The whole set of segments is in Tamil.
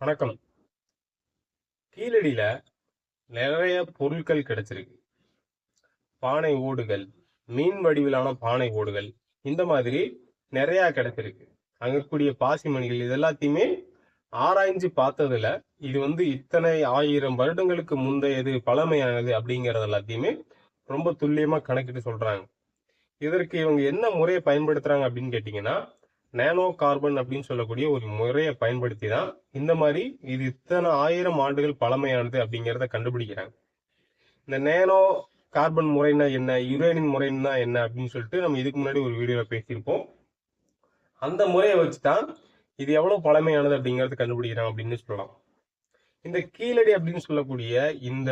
வணக்கம். கீழடியில நிறைய பொருட்கள் கிடைச்சிருக்கு. பானை ஓடுகள் மீன் வடிவிலான பானை ஓடுகள் இந்த மாதிரி நிறைய கிடைச்சிருக்கு. அங்க இருக்கக்கூடிய பாசிமணிகள் இது எல்லாத்தையுமே ஆராய்ஞ்சு பார்த்ததுல இது வந்து இத்தனை ஆயிரம் வருடங்களுக்கு முந்தையது பழமையானது அப்படிங்கறது எல்லாத்தையுமே ரொம்ப துல்லியமா கணக்கிட்டு சொல்றாங்க. இதற்கு இவங்க என்ன முறையை பயன்படுத்துறாங்க அப்படின்னு கேட்டீங்கன்னா நேனோ கார்பன் அப்படின்னு சொல்லக்கூடிய ஒரு முறையை பயன்படுத்தி தான் இந்த மாதிரி இது இத்தனை ஆயிரம் ஆண்டுகள் பழமையானது அப்படிங்கிறத கண்டுபிடிக்கிறாங்க. இந்த நேனோ கார்பன் முறைனா என்ன யுரேனின் முறைன்னா என்ன அப்படின்னு சொல்லிட்டு நம்ம இதுக்கு முன்னாடி ஒரு வீடியோவில் பேசியிருப்போம். அந்த முறையை வச்சு தான் இது எவ்வளவு பழமையானது அப்படிங்கறது கண்டுபிடிக்கிறாங்க அப்படின்னு சொல்லலாம். இந்த கீழடி அப்படின்னு சொல்லக்கூடிய இந்த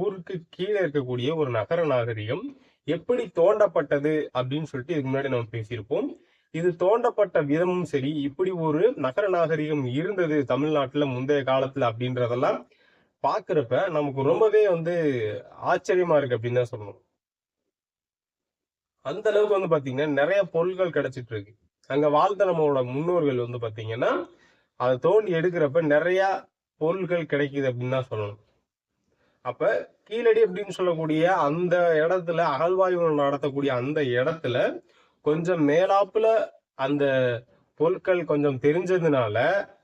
ஊருக்கு கீழே இருக்கக்கூடிய ஒரு நகர நாகரிகம் எப்படி தோண்டப்பட்டது அப்படின்னு சொல்லிட்டு இதுக்கு முன்னாடி நம்ம பேசியிருப்போம். இது தோண்டப்பட்ட விதமும் சரி இப்படி ஒரு நகர நாகரிகம் இருந்தது தமிழ்நாட்டுல முந்தைய காலத்துல அப்படின்றதெல்லாம் பாக்குறப்ப நமக்கு ரொம்பவே வந்து ஆச்சரியமா இருக்கு அப்படின்னு தான் சொல்லணும். அந்த அளவுக்கு வந்து பாத்தீங்கன்னா நிறைய பொருட்கள் கிடைச்சிட்டு இருக்கு. அங்க வாழ்ந்த நம்மளோட முன்னோர்கள் வந்து பாத்தீங்கன்னா அதை தோண்டி எடுக்கிறப்ப நிறைய பொருட்கள் கிடைக்குது அப்படின்னு தான் சொல்லணும். அப்ப கீழடி அப்படின்னு சொல்லக்கூடிய அந்த இடத்துல அகழ்வாய்வு நடத்தக்கூடிய அந்த இடத்துல கொஞ்சம் மேலாப்புல அந்த பொருட்கள் கொஞ்சம் தெரிஞ்சதுனால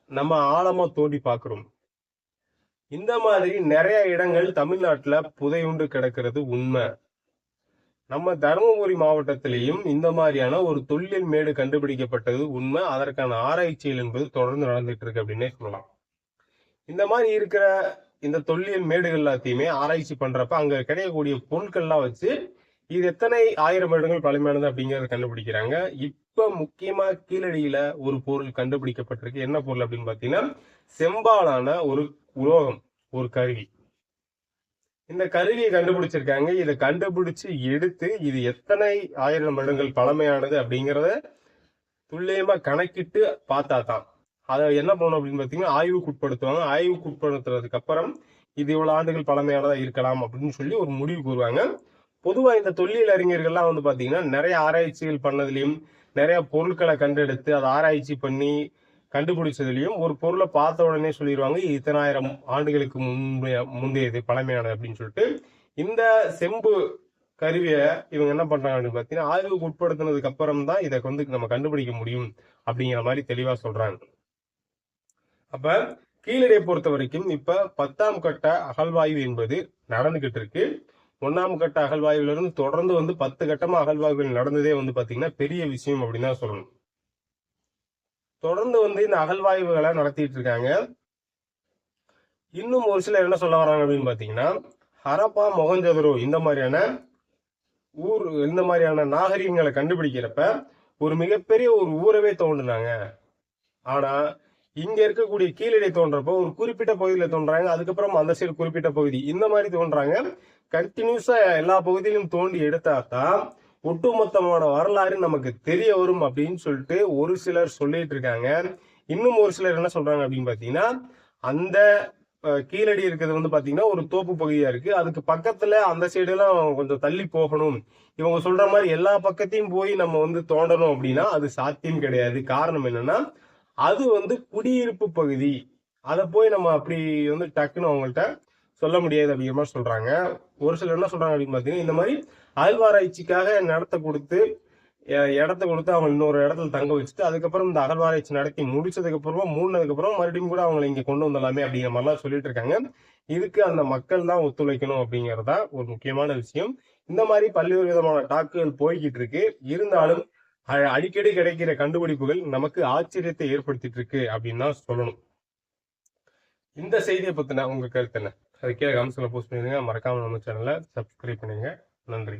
நம்ம ஆழமா தோண்டி பார்க்குறோம் இந்த மாதிரி நிறைய இடங்கள் தமிழ்நாட்டுல புதையுண்டு கிடக்கிறது உண்மை. நம்ம தருமபுரி மாவட்டத்திலையும் இந்த மாதிரியான ஒரு தொல்லியல் மேடு கண்டுபிடிக்கப்பட்டது உண்மை. அதற்கான ஆராய்ச்சிகள் என்பது தொடர்ந்து நடந்துட்டு இருக்கு அப்படின்னே சொல்லலாம். இந்த மாதிரி இருக்கிற இந்த தொல்லியல் மேடுகள் எல்லாத்தையுமே ஆராய்ச்சி பண்றப்ப அங்க கிடைக்கக்கூடிய பொருட்கள்லாம் வச்சு இது எத்தனை ஆயிரம் வருடங்கள் பழமையானது அப்படிங்கறத கண்டுபிடிக்கிறாங்க. இப்ப முக்கியமா கீழடியில ஒரு பொருள் கண்டுபிடிக்கப்பட்டிருக்கு. என்ன பொருள் அப்படின்னு பாத்தீங்கன்னா செம்பாலான ஒரு உலோகம் ஒரு கருவி. இந்த கருவியை கண்டுபிடிச்சிருக்காங்க. இதை கண்டுபிடிச்சு எடுத்து இது எத்தனை ஆயிரம் வருடங்கள் பழமையானது அப்படிங்கிறத துல்லியமா கணக்கிட்டு பார்த்தா தான். அதை என்ன பண்ணணும் அப்படின்னு பார்த்தீங்கன்னா ஆய்வுக்கு உட்படுத்துவாங்க. ஆய்வுக்கு உட்படுத்துறதுக்கு அப்புறம் இது இவ்வளவு ஆண்டுகள் பழமையானதா இருக்கலாம் அப்படின்னு சொல்லி ஒரு முடிவு கூறுவாங்க. பொதுவா இந்த தொல்லியல் அறிஞர்கள்லாம் வந்து பாத்தீங்கன்னா நிறைய ஆராய்ச்சிகள் பண்ணதுலயும் நிறைய பொருட்களை கண்டெடுத்து அதை ஆராய்ச்சி பண்ணி கண்டுபிடிச்சதுலயும் ஒரு பொருளை பார்த்த உடனே சொல்லிடுவாங்க இத்தனாயிரம் ஆண்டுகளுக்கு முந்தைய முந்தையது பழமையானது அப்படின்னு சொல்லிட்டு இந்த செம்பு கருவியை இவங்க என்ன பண்றாங்க அப்படின்னு பாத்தீங்கன்னா ஆய்வுக்கு உட்படுத்தினதுக்கு அப்புறம் தான் இதை வந்து நம்ம கண்டுபிடிக்க முடியும் அப்படிங்கிற மாதிரி தெளிவா சொல்றாங்க. அப்ப கீழடியை பொறுத்த வரைக்கும் இப்ப பத்தாம் கட்ட அகழ்வாய்வு என்பது நடந்துகிட்டு இருக்கு. ஒன்னாம் கட்ட அகழ்வாய்விலிருந்து தொடர்ந்து வந்து பத்து கட்டமா அகழ்வாய்வுகள் நடந்ததே வந்து பாத்தீங்கன்னா பெரிய விஷயம் அப்படின்னு தான் சொல்லணும். தொடர்ந்து வந்து இந்த அகழ்வாய்வுகளை நடத்திட்டு இருக்காங்க. இன்னும் ஒரு சிலர் என்ன சொல்ல வராங்க அப்படின்னு பாத்தீங்கன்னா ஹரப்பா மொகஞ்சதுரோ இந்த மாதிரியான ஊர் இந்த மாதிரியான நாகரிகங்களை கண்டுபிடிக்கிறப்ப ஒரு மிகப்பெரிய ஒரு ஊரவே தோண்டினாங்க ஆனா இங்க இருக்கக்கூடிய கீழடை தோன்றப்போ ஒரு குறிப்பிட்ட பகுதியில தோன்றாங்க. அதுக்கப்புறம் அந்த சைடு குறிப்பிட்ட பகுதி. இந்த மாதிரி தோன்றாங்க. கண்டினியூஸா எல்லா பகுதியிலும் தோண்டி எடுத்தா தான் ஒட்டுமொத்தமான வரலாறு நமக்கு தெரிய வரும் அப்படின்னு சொல்லிட்டு ஒரு சிலர் சொல்லிட்டு இருக்காங்க. இன்னும் ஒரு சிலர் என்ன சொல்றாங்க அப்படின்னு பாத்தீங்கன்னா அந்த கீழடி இருக்கிறது வந்து பாத்தீங்கன்னா ஒரு தோப்பு பகுதியா இருக்கு. அதுக்கு பக்கத்துல அந்த சைடு எல்லாம் கொஞ்சம் தள்ளி போகணும். இவங்க சொல்ற மாதிரி எல்லா பக்கத்தையும் போய் நம்ம வந்து தோண்டணும் அப்படின்னா அது சாத்தியம் கிடையாது. காரணம் என்னன்னா அது வந்து குடியிருப்பு பகுதி. அதை போய் நம்ம அப்படி வந்து டக்குன்னு அவங்கள்ட்ட சொல்ல முடியாது அப்படிங்கிற மாதிரி சொல்றாங்க. ஒரு சிலர் என்ன சொல்றாங்க அப்படின்னு பாத்தீங்கன்னா இந்த மாதிரி அகழ்வாராய்ச்சிக்காக நடத்த கொடுத்து இடத்த கொடுத்து அவங்க இன்னொரு இடத்துல தங்க வச்சுட்டு அதுக்கப்புறம் இந்த அகழ்வாராய்ச்சி நடத்தி முடிச்சதுக்கு அப்புறமா மூணதுக்கு அப்புறம் மறுபடியும் கூட அவங்களை இங்க கொண்டு வந்துடலாமே அப்படிங்கிற மாதிரிலாம் சொல்லிட்டு இருக்காங்க. இதுக்கு அந்த மக்கள் தான் ஒத்துழைக்கணும் அப்படிங்கறதா ஒரு முக்கியமான விஷயம். இந்த மாதிரி பல்வேறு விதமான டாக்குகள் போய்கிட்டு இருக்கு. இருந்தாலும் அடிக்கடி கிடைக்கிற கண்டுபிடிப்புகள் நமக்கு ஆச்சரியத்தை ஏற்படுத்திட்டு இருக்கு அப்படின்னு தான் சொல்லணும். இந்த செய்தியை பத்தின உங்க கருத்து என்ன? அது கீழே கமெண்ட்ஸ்ல போஸ்ட் பண்ணிடுங்க. மறக்காம நம்ம சேனலை சப்ஸ்கிரைப் பண்ணுங்க நன்றி.